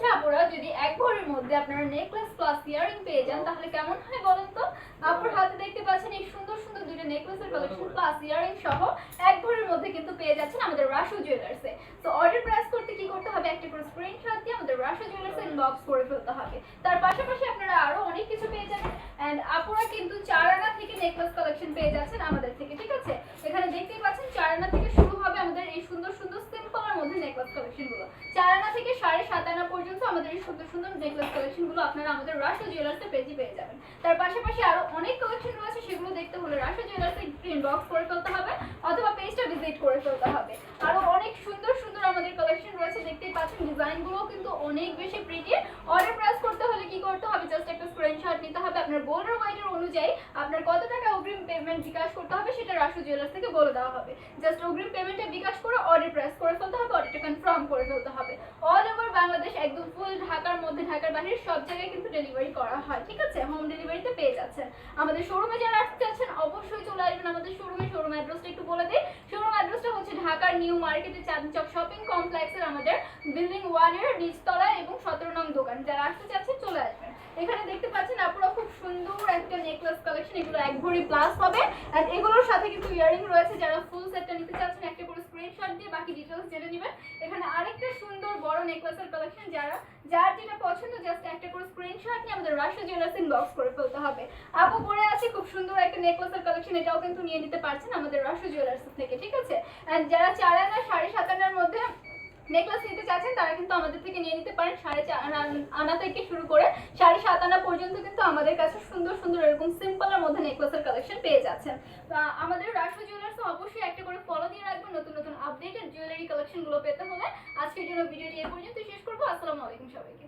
আচ্ছা আপুরা যদি এক ভরির মধ্যে আপনারা নেকলেস প্লাস ইয়ারিং পেয়ে যান তাহলে কেমন হয় বলেন তো? আপুর হাতে দেখতে পাচ্ছেন এই সুন্দর সুন্দর দুটো নেকলেসের কালেকশন প্লাস ইয়ারিং সহ এক ভরির মধ্যে কিন্তু পেয়ে যাচ্ছেন আমাদের রাশু জুয়েলার্সে তো অর্ডার প্রাইস করতে কি করতে হবে? একটা করে স্ক্রিনশট দিয়ে আমাদের রাশু জুয়েলার্সে ইনবক্স করে ফেলতে হবে। তার পাশাপাশি আপনারা আরও অনেক কিছু পেয়ে যাবেন। এন্ড আপুরা কিন্তু চার আনা থেকে নেকলেস কালেকশন পেয়ে যাচ্ছেন আমাদের থেকে ঠিক আছে? এখানে দেখতেই পাচ্ছেন চার আনা থেকে শুরু হবে আমাদের এই সুন্দর সুন্দর সিম্পলের মধ্যে নেকলেস চার আনা থেকে সাড়ে সাত আনা পর্যন্ত আমাদের এই সুন্দর সুন্দর নেকলেস কালেকশনগুলো আপনারা আমাদের রাশু জুয়েলার্সে পেজে পেয়ে যাবেন। তার পাশাপাশি আরও অনেক কালেকশন রয়েছে, সেগুলো দেখতে হলে রাশু জুয়েলার্সে ইনবক্স করে ফেলতে হবে অথবা পেজটা ভিজিট করে ফেলতে হবে। আরও অনেক সুন্দর সুন্দর আমাদের কালেকশন রয়েছে, দেখতেই পাচ্ছেন ডিজাইনগুলো কিন্তু অনেক বেশি প্রিটি অর্ডার প্রাইস করতে হলে কি করতে হবে? জাস্ট একটা স্ক্রিনশট নিতে হবে। আপনার বোর্ডার ওয়াইডের অনুযায়ী আপনার কত টাকা অগ্রিম পেমেন্ট বিকাশ করতে হবে, সেটা রাশু জুয়েলার্স থেকে বলে দেওয়া হবে। জাস্ট অগ্রিম পেমেন্টে বিকাশ করে অর্ডার প্রেস করে ফেলতে হবে অর্ডারটা কনফার্ম করে ফেলতে হবে। অল ওভার বাংলাদেশ একদম ফুল ঢাকার মধ্যে ঢাকার বাইরে সব জায়গায় কিন্তু ডেলিভারি করা হয়, ঠিক আছে? হোম ডেলিভারিতে পেয়ে যাচ্ছেন। আমাদের শোরুমে যারা আসতে চাচ্ছেন, অবশ্যই চলে আসবেন আমাদের শোরুমে শোরুম অ্যাড্রেসটা একটু বলে দিই। শোরুম অ্যাড্রেসটা হচ্ছে ঢাকার নিউ মার্কেটে চাঁদনি চক শপিং কমপ্লেক্সের আমাদের বিল্ডিং ওয়ানের নিচতলায় এবং সতেরো নং দোকান। যারা আসতে চাচ্ছেন, চলে আসবেন। এখানে দেখতে পাচ্ছেন আপনারা খুব সুন্দর একটা নেকলেস কালেকশন এগুলো এক ভরি প্লাস হবে। আর এগুলোর সাথে কিন্তু ইয়ারিং রয়েছে। যারা ফুল সেটটা নিতে চাচ্ছেন, একটা করে স্ক্রিনশট দিয়ে বাকি ডিটেলস জেনে নেবেন। এখানে আরেকটা সুন্দর বড় নেকলেসের কালেকশন যারা, যার যেটা পছন্দ জাস্ট একটা করে স্ক্রিনশট নিয়ে আমাদের রাশিয়া জুয়েলার্স ইনবক্স করে ফেলতে হবে। আপু, পরে আছে, খুব সুন্দর একটা নেকলেসের কালেকশন এটাও কিন্তু নিয়ে নিতে পারছেন আমাদের রাশিয়া জুয়েলার্স থেকে, ঠিক আছে? যারা চার আনা, সাড়ে সাত আনার মধ্যে নেকলেস নিতে চাচ্ছেন, তারা কিন্তু আমাদের থেকে নিয়ে নিতে পারেন সাড়ে চার আনা- থেকে শুরু করে সাড়ে সাত আনা পর্যন্ত কিন্তু আমাদের কাছে সুন্দর সুন্দর এরকম সিম্পলের মধ্যে নেকলেসের কালেকশন পেয়ে যাচ্ছেন। আমাদের রাষ্ট্র জুয়েলার্স অবশ্যই একটা করে ফলো দিয়ে রাখবেন নতুন নতুন আপডেটেড জুয়েলারি কালেকশনগুলো পেতে হলে আজকের জন্য ভিডিওটি এ পর্যন্ত শেষ করব। আসসালামু আলাইকুম সবাইকে।